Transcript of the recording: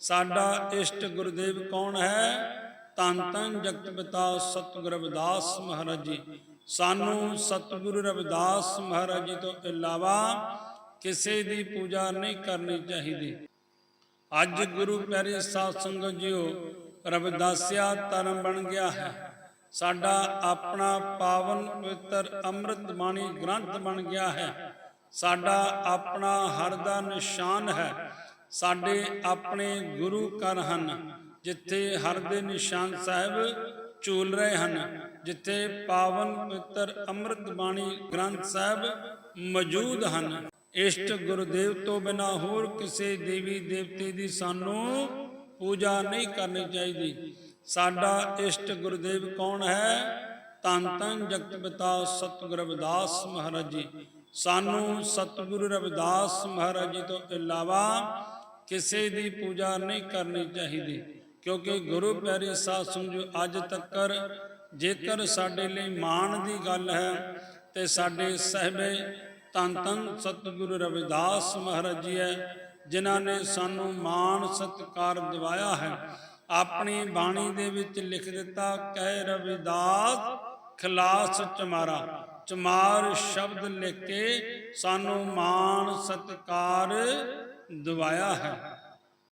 ਸਾਡਾ ਇਸ਼ਟ ਗੁਰਦੇਵ ਕੌਣ ਹੈ? ਤਨ ਤਨ ਜਗਤ ਪਿਤਾ ਸਤਿਗੁਰ ਰਵਿਦਾਸ ਮਹਾਰਾਜ ਜੀ। ਸਾਨੂੰ ਸਤਿਗੁਰੂ ਰਵਿਦਾਸ ਮਹਾਰਾਜ ਜੀ ਤੋਂ ਇਲਾਵਾ ਕਿਸੇ ਦੀ ਪੂਜਾ ਨਹੀਂ ਕਰਨੀ ਚਾਹੀਦੀ। ਅੱਜ ਗੁਰੂ ਪਿਆਰੇ ਸਾਧ ਸੰਗਤ ਜੀਓ, ਰਵਿਦਾਸਿਆ ਧਰਮ ਬਣ ਗਿਆ ਹੈ। ਸਾਡਾ ਆਪਣਾ ਪਾਵਨ ਪਵਿੱਤਰ ਅੰਮ੍ਰਿਤ ਬਾਣੀ ਗ੍ਰੰਥ ਬਣ ਗਿਆ ਹੈ। ਸਾਡਾ ਆਪਣਾ ਹਰ ਦਾ ਨਿਸ਼ਾਨ ਹੈ। ਸਾਡੇ ਆਪਣੇ ਗੁਰੂ ਘਰ ਹਨ, ਜਿੱਥੇ ਹਰ ਦੇ ਨਿਸ਼ਾਨ ਸਾਹਿਬ ਝੂਲ ਰਹੇ ਹਨ, ਜਿੱਥੇ ਪਾਵਨ ਪਵਿੱਤਰ ਅੰਮ੍ਰਿਤ ਬਾਣੀ ਗ੍ਰੰਥ ਸਾਹਿਬ ਮੌਜੂਦ ਹਨ। ਇਸ਼ਟ ਗੁਰਦੇਵ ਤੋਂ ਬਿਨਾ ਹੋਰ ਕਿਸੇ ਦੇਵੀ ਦੇਵਤੇ ਦੀ ਸਾਨੂੰ ਪੂਜਾ ਨਹੀਂ ਕਰਨੀ ਚਾਹੀਦੀ। ਸਾਡਾ ਇਸ਼ਟ ਗੁਰਦੇਵ ਕੌਣ ਹੈ? ਤਨ ਤਨ ਜਗਤ ਪਿਤਾ ਸਤਿਗੁਰ ਰਵਿਦਾਸ ਮਹਾਰਾਜ ਜੀ। ਸਾਨੂੰ ਸਤਿਗੁਰੂ ਰਵਿਦਾਸ ਮਹਾਰਾਜ ਜੀ ਤੋਂ ਇਲਾਵਾ ਕਿਸੇ ਦੀ ਪੂਜਾ ਨਹੀਂ ਕਰਨੀ ਚਾਹੀਦੀ, ਕਿਉਂਕਿ ਗੁਰੂ ਪਿਆਰੇ ਸਾਧ ਸਮਝੋ ਅੱਜ ਤੱਕਰ ਜੇਕਰ ਸਾਡੇ ਲਈ ਮਾਣ ਦੀ ਗੱਲ ਹੈ, ਤੇ ਸਾਡੇ ਸਹਿਬੇ ਤਨ ਤਨ ਸਤਿਗੁਰੂ ਰਵਿਦਾਸ ਮਹਾਰਾਜ ਜੀ ਹੈ, ਜਿਨ੍ਹਾਂ ਨੇ ਸਾਨੂੰ ਮਾਣ ਸਤਿਕਾਰ ਦਿਵਾਇਆ ਹੈ। ਆਪਣੀ ਬਾਣੀ ਦੇ ਵਿੱਚ ਲਿਖ ਦਿੱਤਾ, ਕਹਿ ਰਵਿਦਾਸ ਖਲਾਸ ਚਮਾਰਾ। ਚਮਾਰ ਸ਼ਬਦ ਲਿਖ ਕੇ ਸਾਨੂੰ ਮਾਣ ਸਤਿਕਾਰ ਦਵਾਇਆ ਹੈ।